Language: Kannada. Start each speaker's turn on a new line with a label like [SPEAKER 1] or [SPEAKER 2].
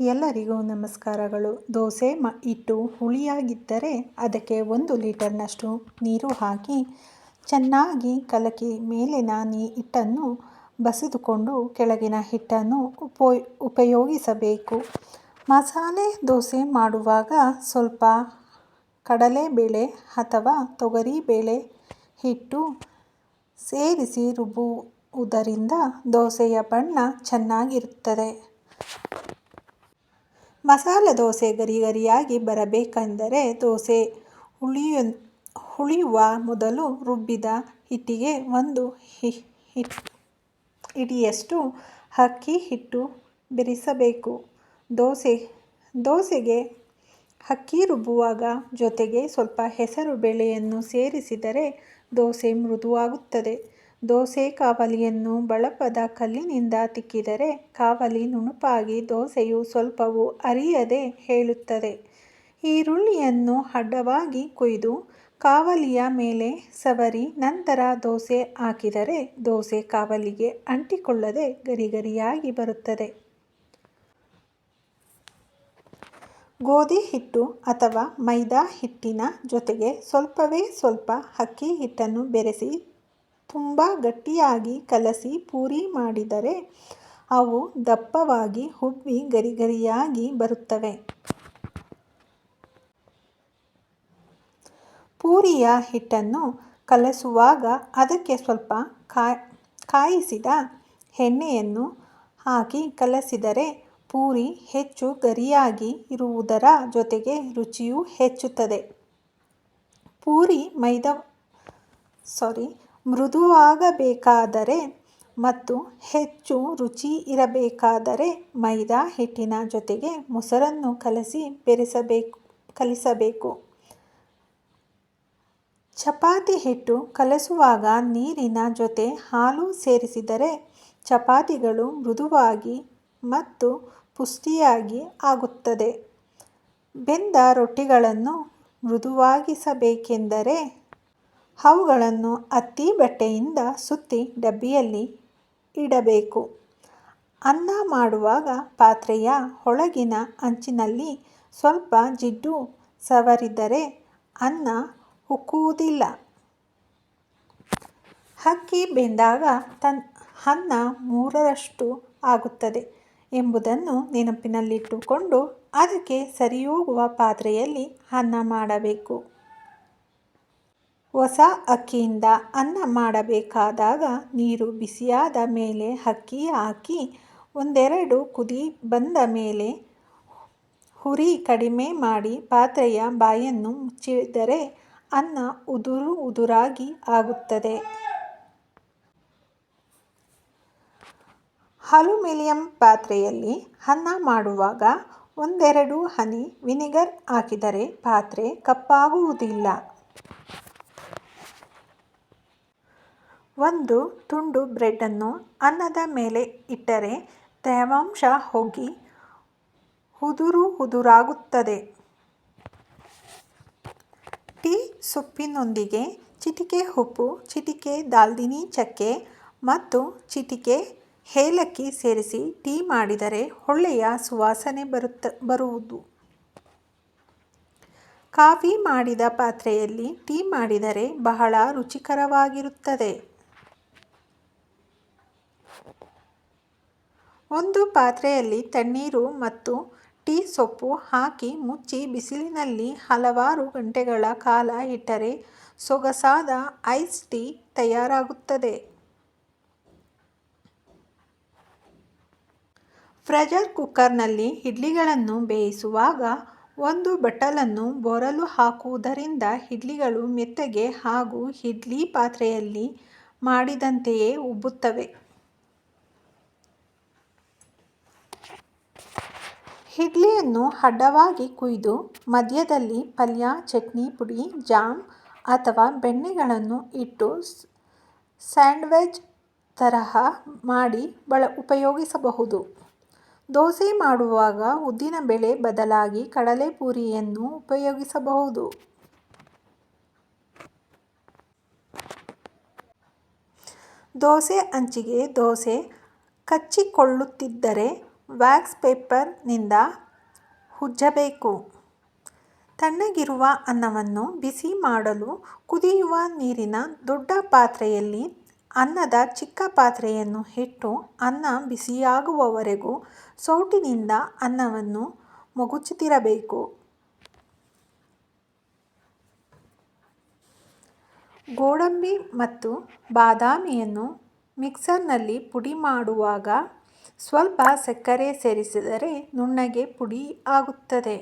[SPEAKER 1] ಎಲ್ಲರಿಗೂ ನಮಸ್ಕಾರಗಳು. ದೋಸೆ ಮ ಹಿಟ್ಟು ಹುಳಿಯಾಗಿದ್ದರೆ ಅದಕ್ಕೆ ಒಂದು ಲೀಟರ್ನಷ್ಟು ನೀರು ಹಾಕಿ, ಚೆನ್ನಾಗಿ ಕಲಕಿ ಮೇಲಿನ ನೀ ಹಿಟ್ಟನ್ನು ಬಸಿದುಕೊಂಡು ಕೆಳಗಿನ ಹಿಟ್ಟನ್ನು ಉಪೋ ಉಪಯೋಗಿಸಬೇಕು. ಮಸಾಲೆ ದೋಸೆ ಮಾಡುವಾಗ ಸ್ವಲ್ಪ ಕಡಲೆಬೇಳೆ ಅಥವಾ ತೊಗರಿಬೇಳೆ ಹಿಟ್ಟು ಸೇರಿಸಿ ರುಬ್ಬುವುದರಿಂದ ದೋಸೆಯ ಬಣ್ಣ ಚೆನ್ನಾಗಿರುತ್ತದೆ. ಮಸಾಲೆ ದೋಸೆ ಗರಿ ಗರಿಯಾಗಿ ಬರಬೇಕೆಂದರೆ ದೋಸೆ ಹುಳಿಯ ಹುಳಿಯುವ ಮೊದಲು ರುಬ್ಬಿದ ಹಿಟ್ಟಿಗೆ ಒಂದು ಹಿಡಿಯಷ್ಟು ಅಕ್ಕಿ ಹಿಟ್ಟು ಬೆರೆಸಬೇಕು. ದೋಸೆ, ದೋಸೆಗೆ ಅಕ್ಕಿ ರುಬ್ಬುವಾಗ ಜೊತೆಗೆ ಸ್ವಲ್ಪ ಹೆಸರು ಬೇಳೆಯನ್ನು ಸೇರಿಸಿದರೆ ದೋಸೆ ಮೃದುವಾಗುತ್ತದೆ. ದೋಸೆ ಕಾವಲಿಯನ್ನು ಬಳಪದ ಕಲ್ಲಿನಿಂದ ತಿಕ್ಕಿದರೆ ಕಾವಲಿ ನುಣುಪಾಗಿ ದೋಸೆಯು ಸ್ವಲ್ಪವೂ ಅರಿಯದೆ ಹೇಳುತ್ತದೆ. ಈರುಳ್ಳಿಯನ್ನು ಅಡ್ಡವಾಗಿ ಕೊಯ್ದು ಕಾವಲಿಯ ಮೇಲೆ ಸವರಿ ನಂತರ ದೋಸೆ ಹಾಕಿದರೆ ದೋಸೆ ಕಾವಲಿಗೆ ಅಂಟಿಕೊಳ್ಳದೆ ಗರಿಗರಿಯಾಗಿ ಬರುತ್ತದೆ. ಗೋಧಿ ಹಿಟ್ಟು ಅಥವಾ ಮೈದಾ ಹಿಟ್ಟಿನ ಜೊತೆಗೆ ಸ್ವಲ್ಪವೇ ಸ್ವಲ್ಪ ಅಕ್ಕಿ ಹಿಟ್ಟನ್ನು ಬೆರೆಸಿ ತುಂಬ ಗಟ್ಟಿಯಾಗಿ ಕಲಸಿ ಪೂರಿ ಮಾಡಿದರೆ ಅವು ದಪ್ಪವಾಗಿ ಉಬ್ಬಿ ಗರಿಗರಿಯಾಗಿ ಬರುತ್ತವೆ. ಪೂರಿಯ ಹಿಟ್ಟನ್ನು ಕಲಸುವಾಗ ಅದಕ್ಕೆ ಸ್ವಲ್ಪ ಕಾಯಿಸಿದ ಎಣ್ಣೆಯನ್ನು ಹಾಕಿ ಕಲಸಿದರೆ ಪೂರಿ ಹೆಚ್ಚು ಗರಿಯಾಗಿ ಇರುವುದರ ಜೊತೆಗೆ ರುಚಿಯೂ ಹೆಚ್ಚುತ್ತದೆ. ಪೂರಿ ಮೈದಾ ಸಾರಿ ಮೃದುವಾಗಬೇಕಾದರೆ ಮತ್ತು ಹೆಚ್ಚು ರುಚಿ ಇರಬೇಕಾದರೆ ಮೈದಾ ಹಿಟ್ಟಿನ ಜೊತೆಗೆ ಮೊಸರನ್ನು ಕಲಸಿ ಬೆರೆಸಬೇಕು, ಕಲಿಸಬೇಕು. ಚಪಾತಿ ಹಿಟ್ಟು ಕಲಸುವಾಗ ನೀರಿನ ಜೊತೆ ಹಾಲು ಸೇರಿಸಿದರೆ ಚಪಾತಿಗಳು ಮೃದುವಾಗಿ ಮತ್ತು ಪುಷ್ಟಿಯಾಗಿ ಆಗುತ್ತದೆ. ಬೆಂದ ರೊಟ್ಟಿಗಳನ್ನು ಮೃದುವಾಗಿಸಬೇಕೆಂದರೆ ಅವುಗಳನ್ನು ಹತ್ತಿ ಬಟ್ಟೆಯಿಂದ ಸುತ್ತಿ ಡಬ್ಬಿಯಲ್ಲಿ ಇಡಬೇಕು. ಅನ್ನ ಮಾಡುವಾಗ ಪಾತ್ರೆಯ ಒಳಗಿನ ಅಂಚಿನಲ್ಲಿ ಸ್ವಲ್ಪ ಜಿಡ್ಡು ಸವರಿದರೆ ಅನ್ನ ಉಕ್ಕುವುದಿಲ್ಲ. ಅಕ್ಕಿ ಬೆಂದಾಗ ತನ್ ಅನ್ನ ಮೂರರಷ್ಟು ಆಗುತ್ತದೆ ಎಂಬುದನ್ನು ನೆನಪಿನಲ್ಲಿಟ್ಟುಕೊಂಡು ಅದಕ್ಕೆ ಸರಿಯೋಗುವ ಪಾತ್ರೆಯಲ್ಲಿ ಅನ್ನ ಮಾಡಬೇಕು. ಹೊಸ ಅಕ್ಕಿಯಿಂದ ಅನ್ನ ಮಾಡಬೇಕಾದಾಗ ನೀರು ಬಿಸಿಯಾದ ಮೇಲೆ ಅಕ್ಕಿ ಹಾಕಿ ಒಂದೆರಡು ಕುದಿ ಬಂದ ಮೇಲೆ ಹುರಿ ಕಡಿಮೆ ಮಾಡಿ ಪಾತ್ರೆಯ ಬಾಯನ್ನು ಮುಚ್ಚಿದರೆ ಅನ್ನ ಉದುರು ಉದುರಾಗಿ ಆಗುತ್ತದೆ. ಅಲ್ಯೂಮಿನಿಯಂ ಪಾತ್ರೆಯಲ್ಲಿ ಅನ್ನ ಮಾಡುವಾಗ ಒಂದೆರಡು ಹನಿ ವಿನೆಗರ್ ಹಾಕಿದರೆ ಪಾತ್ರೆ ಕಪ್ಪಾಗುವುದಿಲ್ಲ. ಒಂದು ತುಂಡು ಬ್ರೆಡ್ಡನ್ನು ಅನ್ನದ ಮೇಲೆ ಇಟ್ಟರೆ ತೇವಾಂಶ ಹೋಗಿ ಉದುರು ಉದುರಾಗುತ್ತದೆ ಟೀ ಸೊಪ್ಪಿನೊಂದಿಗೆ ಚಿಟಿಕೆ ಉಪ್ಪು, ಚಿಟಿಕೆ ದಾಲ್ದಿನಿ ಚಕ್ಕೆ ಮತ್ತು ಚಿಟಿಕೆ ಏಲಕ್ಕಿ ಸೇರಿಸಿ ಟೀ ಮಾಡಿದರೆ ಒಳ್ಳೆಯ ಸುವಾಸನೆ ಬರುತ್ತ, ಬರುವುದು. ಕಾಫಿ ಮಾಡಿದ ಪಾತ್ರೆಯಲ್ಲಿ ಟೀ ಮಾಡಿದರೆ ಬಹಳ ರುಚಿಕರವಾಗಿರುತ್ತದೆ. ಒಂದು ಪಾತ್ರೆಯಲ್ಲಿ ತಣ್ಣೀರು ಮತ್ತು ಟೀ ಸೊಪ್ಪು ಹಾಕಿ ಮುಚ್ಚಿ ಬಿಸಿಲಿನಲ್ಲಿ ಹಲವಾರು ಗಂಟೆಗಳ ಕಾಲ ಇಟ್ಟರೆ ಸೊಗಸಾದ ಐಸ್ ಟೀ ತಯಾರಾಗುತ್ತದೆ. ಪ್ರೆಷರ್ ಕುಕ್ಕರ್ನಲ್ಲಿ ಇಡ್ಲಿಗಳನ್ನು ಬೇಯಿಸುವಾಗ ಒಂದು ಬಟ್ಟಲನ್ನು ಬೊರಲು ಹಾಕುವುದರಿಂದ ಇಡ್ಲಿಗಳು ಮೆತ್ತಗೆ ಹಾಗೂ ಇಡ್ಲಿ ಪಾತ್ರೆಯಲ್ಲಿ ಮಾಡಿದಂತೆಯೇ ಉಬ್ಬುತ್ತವೆ. ಇಡ್ಲಿಯನ್ನು ಅಡ್ಡವಾಗಿ ಕುಯ್ದು ಮಧ್ಯದಲ್ಲಿ ಪಲ್ಯ, ಚಟ್ನಿ, ಪುಡಿ, ಜಾಮ್ ಅಥವಾ ಬೆಣ್ಣೆಗಳನ್ನು ಇಟ್ಟು ಸ್ಯಾಂಡ್ವಿಚ್ ತರಹ ಮಾಡಿ ಬಳ, ಉಪಯೋಗಿಸಬಹುದು. ದೋಸೆ ಮಾಡುವಾಗ ಉದ್ದಿನಬೇಳೆ ಬದಲಾಗಿ ಕಡಲೆಪುರಿಯನ್ನು ಉಪಯೋಗಿಸಬಹುದು. ದೋಸೆ ಅಂಚಿಗೆ ದೋಸೆ ಕಚ್ಚಿಕೊಳ್ಳುತ್ತಿದ್ದರೆ ವ್ಯಾಕ್ಸ್ ಪೇಪರ್ನಿಂದ ಉಜ್ಜಬೇಕು. ತಣ್ಣಗಿರುವ ಅನ್ನವನ್ನು ಬಿಸಿ ಮಾಡಲು ಕುದಿಯುವ ನೀರಿನ ದೊಡ್ಡ ಪಾತ್ರೆಯಲ್ಲಿ ಅನ್ನದ ಚಿಕ್ಕ ಪಾತ್ರೆಯನ್ನು ಇಟ್ಟು ಅನ್ನ ಬಿಸಿಯಾಗುವವರೆಗೂ ಸೌಟಿನಿಂದ ಅನ್ನವನ್ನು ಮಗುಚುತ್ತಿರಬೇಕು. ಗೋಡಂಬಿ ಮತ್ತು ಬಾದಾಮಿಯನ್ನು ಮಿಕ್ಸರ್ನಲ್ಲಿ ಪುಡಿ ಮಾಡುವಾಗ ಸ್ವಲ್ಪ ಸಕ್ಕರೆ ಸೇರಿಸಿದರೆ ನುಣ್ಣಗೆ ಪುಡಿ ಆಗುತ್ತದೆ.